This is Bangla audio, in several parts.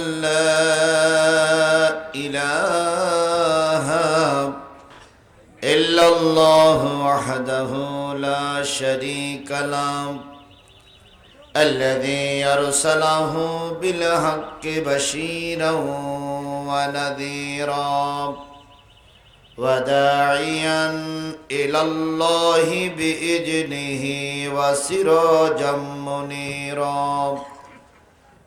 لا إله إلا الله وحده لا شريك له الذي أرسله بالحق بشيرا ونذيرا وداعيا إلى الله بإذنه وسراجا منيرا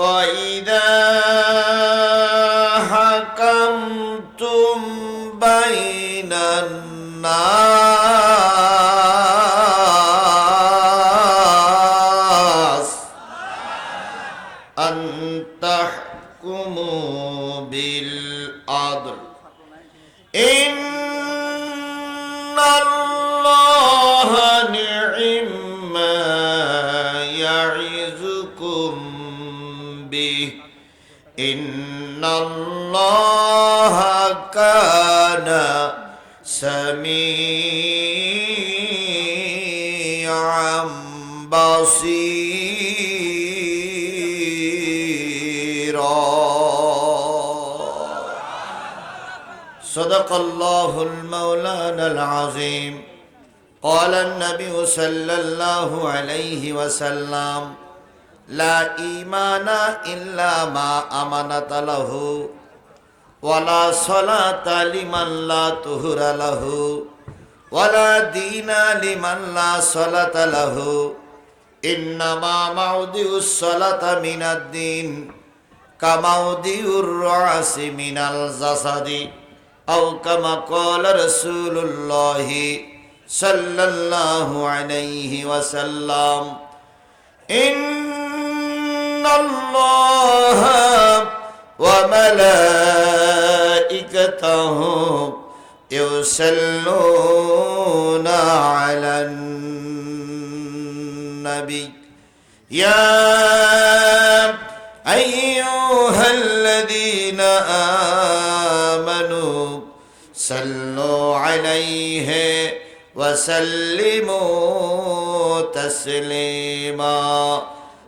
وإذا حكمتم بين الناس أن تحكموا بالعدل إن الله الله كان سميعا بصيرا صدق الله المولانا العظيم قال النبي صلى الله عليه وسلم لا إيمان إلا ما أمنت له ওয়ালা সলাতা লিমাল্লা তুহুরা লাহু, ওয়ালা দীনা লিমাল্লা সলাতা লাহু, ইন্নামা মাউদিউস সলাতা মিনাদ দিন, কামাউদিউর রাসি মিনাল জাসাদি, আও কামা কল রাসূলুল্লাহি সাল্লাল্লাহু আলাইহি ওয়াসাল্লাম। ইন্নাল্লাহা ওয়া মালা وملائكته يصلون على النبي. يا أيها الذين آمنوا صلوا عليه وسلموا تسليما.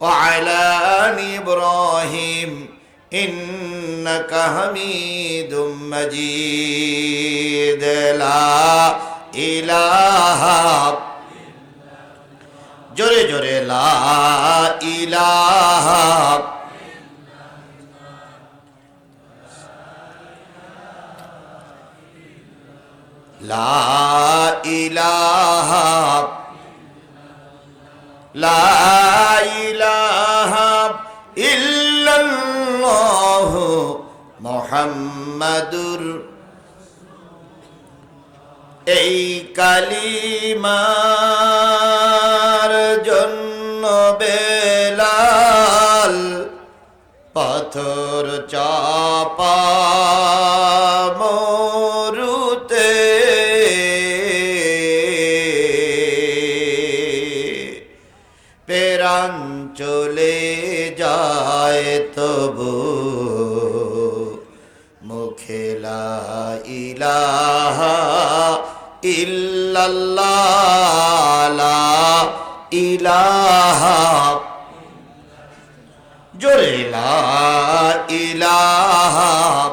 وعلى آل إبراهيم إنك حميد مجيد لا إله জোরে জোরে লা ইলাহা লা ইলাহা লা ইলাহা ইল্লাল্লাহ মুহাম্মাদুর এই কালিমার জন্য বেলাল পাথর চাপা পেরাঞ্চলে যায় তবু। মুখে লা ইলাহা ইল্লাল্লাহ ইলাহা। জোরে লা ইলাহা।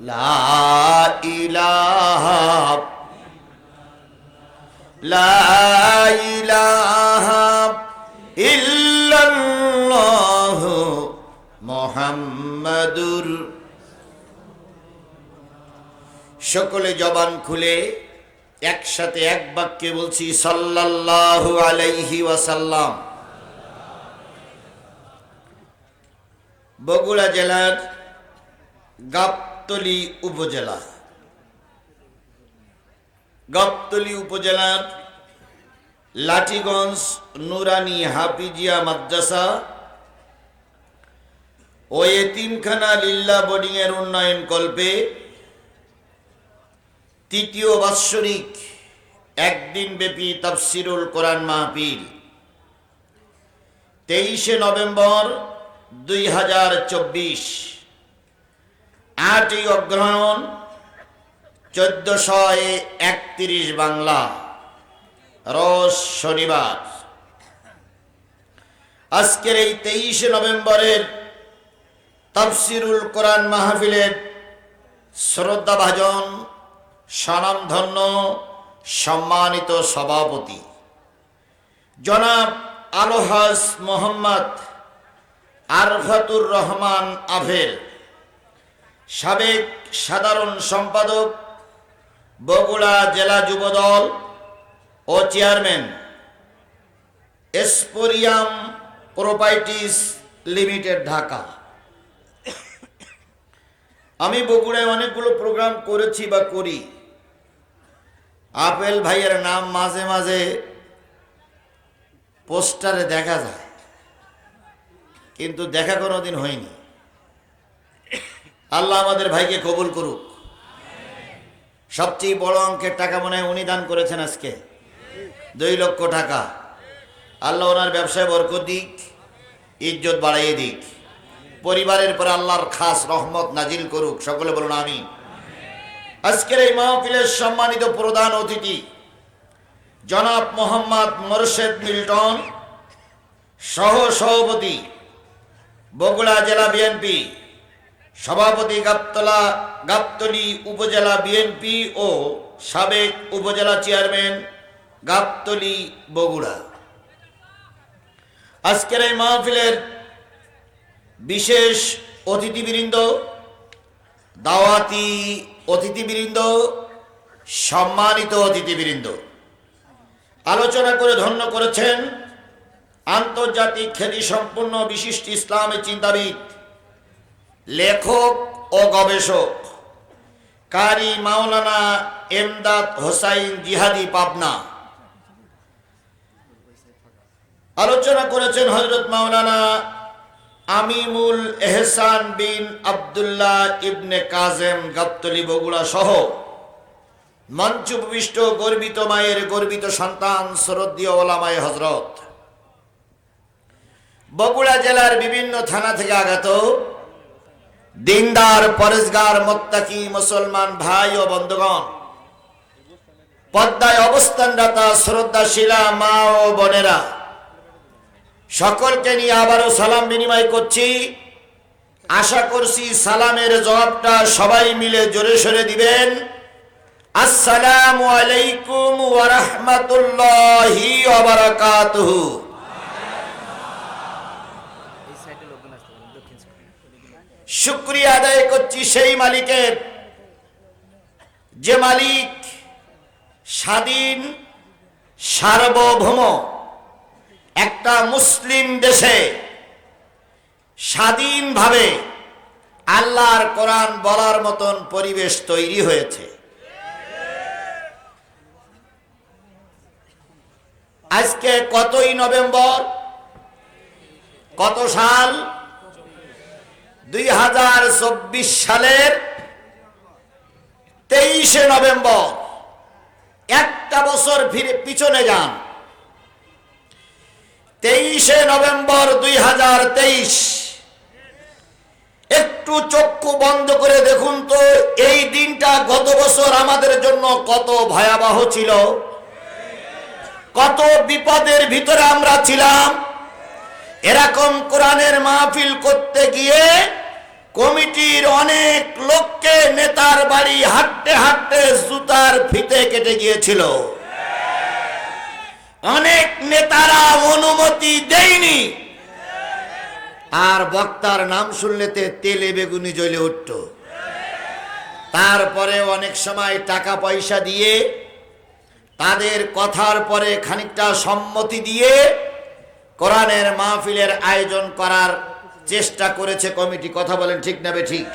লা ইলাহা। লা মুহাম্মাদুর। সকলে জবান খুলে একসাথে এক বাক্যে বলছি, সাল্লাল্লাহু আলাইহি ওয়াসাল্লাম। বগুড়া জেলার গাবতলি উপজেলা। গাবতলি উপজেলার লাঠিগঞ্জ নুরানি হাফিজিয়া মাদ্রাসা ও এতিমখানা লিল্লা বোর্ডিং এর উন্নয়ন কল্পে তৃতীয় বাৎসরিক একদিন ব্যাপী তাফসিরুল কোরআন মাহফিল। তেইশে নভেম্বর দুই হাজার চব্বিশ। আটই অগ্রহণ চোদ্দশো একত্রিশ বাংলা। রস শনিবার। আজকের এই তেইশে নভেম্বরের তাফসিরুল কোরআন মাহফিলের শ্রদ্ধাভাজন, স্বনামধন্য, সম্মানিত সভাপতি। জনাব আলোহাস মোহাম্মদ আরফাতুর রহমান আভেল, সাবেক সাধারণ সম্পাদক, বগুড়া জেলা যুবদল ও চেয়ারম্যান, এসপোরিয়াম প্রোপাইটিস লিমিটেড, ঢাকা। আমি বগুড়ায় অনেকগুলো প্রোগ্রাম করেছি বা করি। আপেল ভাইয়ের নাম মাঝে মাঝে পোস্টারে দেখা যায়। কিন্তু দেখা কোনোদিন হয়নি। আল্লাহ আমাদের ভাইকে কবুল করুক। সবচেয়ে বড় অঙ্কের টাকা মনে হয় উনি দান করেছেন আজকে। দুই লক্ষ টাকা। আল্লাহ ওনার ব্যবসায় বরকত দিক, ইজ্জত বাড়াইয়ে দিক। পরিবারের পর আল্লাহর খাস রহমত নাজিল করুক, সকলে বলুন আমি আজকের এই মাহফিলের সম্মানিত প্রধান অতিথি জনাব মোহাম্মদ মোরশেদ মিল্টন, সহ সভাপতি বগুড়া জেলা বিএনপি, সভাপতি গাবতলা, গাবতলি উপজেলা বিএনপি ও সাবেক উপজেলা চেয়ারম্যান গাবতলি বগুড়া। আজকের এই মাহফিলের বিশেষ অতিথিবৃন্দ, দাওয়াতি অতিথিবৃন্দ, সম্মানিত অতিথিবৃন্দ। আলোচনা করে ধন্য করেছেন আন্তর্জাতিক খ্যাতি সম্পন্ন বিশিষ্ট ইসলামী চিন্তাবিদ, লেখক ও গবেষক কারি মাওলানা এমদাদ হোসাইন জিহাদি পাবনা। আলোচনা করেছেন হজরত মাওলানা আমিমুল এহসান বিন আবদুল্লাহ ইবনে কাজেম গাবতলি বগুড়া সহ মঞ্চ উপবিষ্ট গর্বিত মায়ের গর্বিত সন্তান শরদীয় হজরত বগুড়া জেলার বিভিন্ন থানা থেকে আগত দিনদার পরেশগার মোত্তাকি মুসলমান ভাই ও বন্ধুগণ, পদ্মায় অবস্থানরতা শ্রদ্ধাশীলা মা ও বোনেরা সকলকে নিয়ে আবারও সালাম বিনিময় করছি। আশা করছি সালামের জবাবটা সবাই মিলে জোরে সরে দিবেন। আসসালামু আলাইকুম ওয়া রাহমাতুল্লাহি ওয়া বারাকাতুহু শুক্রিয়া আদায় করছি সেই মালিকের। যে মালিক স্বাধীন, সার্বভৌম একটা মুসলিম দেশে স্বাধীনভাবে আল্লাহর কোরআন বলার মতন পরিবেশ তৈরি হয়েছে। আজকে কতই নভেম্বর? কত সাল? দুই হাজার চব্বিশ সালের তেইশে নভেম্বর। একটা বছর ফিরে পিছনে যান। তেইশে নভেম্বর দুই হাজার তেইশ। একটু চক্ষু বন্ধ করে দেখুন তো, এই দিনটা গত বছর আমাদের জন্য কত ভয়াবহ ছিল। কত বিপদের ভিতরে আমরা ছিলাম। এরকম কোরআনের মাহফিল করতে গিয়ে কমিটির অনেক লোককে নেতার বাড়ি হাঁটতে হাঁটতে জুতার ফিতে কেটে গিয়েছিল। অনেক নেতারা অনুমতি দেয়নি। আর বক্তার নাম শুনলেতে তেলে বেগুনি জ্বলে উঠত। তারপরে অনেক সময় টাকা পয়সা দিয়ে তাদের কথার পরে খানিকটা সম্মতি দিয়ে কোরআনের মাহফিলের আয়োজন করার চেষ্টা করেছে কমিটি। কথা বলেন ঠিক না বে ঠিক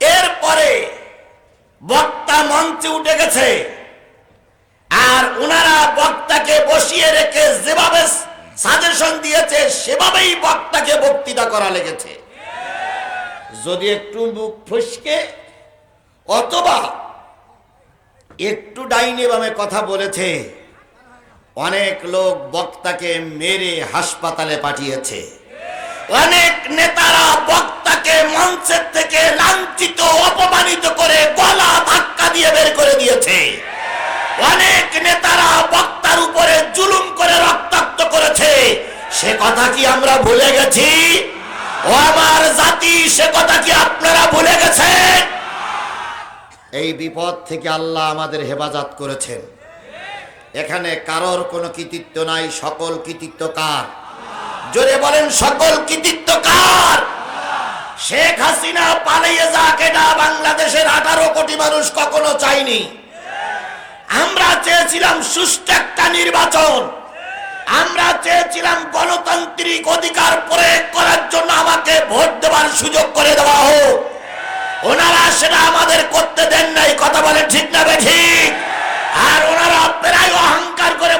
এরপরে বক্তা মঞ্চে উঠে গেছে। আর ওনারা বক্তাকে বসিয়ে রেখে যেভাবে সাজেশন দিয়েছে, সেভাবেই বক্তাকে বক্তৃতা করা লেগেছে। যদি একটু মুখ ফসকে, অথবা একটু ডাইনে বামে কথা বলেছে, অনেক লোক বক্তাকে মেরে হাসপাতালে পাঠিয়েছে। অনেক নেতারা বক্তাকে মঞ্চের থেকে লাঞ্ছিত, অপমানিত করে গলা ধাক্কা দিয়ে বের করে দিয়েছে। অনেক নেতারা বক্তার উপরে জুলুম করে রক্তাক্ত করেছে। সে কথা কি আমরা ভুলে গেছি? ও আমার জাতি, সে কথা কি আপনারা ভুলে গেছেন? এই বিপদ থেকে আল্লাহ আমাদের হেফাজত করেছেন। এখানে কারোর কোনো কৃতিত্ব নাই, সকল কৃতিত্ব কার? জোরে বলেন, সকল কৃতিত্ব কার? শেখ হাসিনা পালিয়ে যাক, এটা বাংলাদেশের আঠারো কোটি মানুষ কখনো চাইনি আমরা চেয়েছিলাম সুষ্ঠ একটা নির্বাচন। আমরা চেয়েছিলাম গণতান্ত্রিক অধিকার প্রয়োগ করার জন্য আমাকে ভোট দেওয়ার সুযোগ করে দেওয়া হোক। ওনারা সেটা আমাদের করতে দেন নাই, কথা বলে ঠিক না ঠিক? আর ওনারা প্রায় অহংকার করে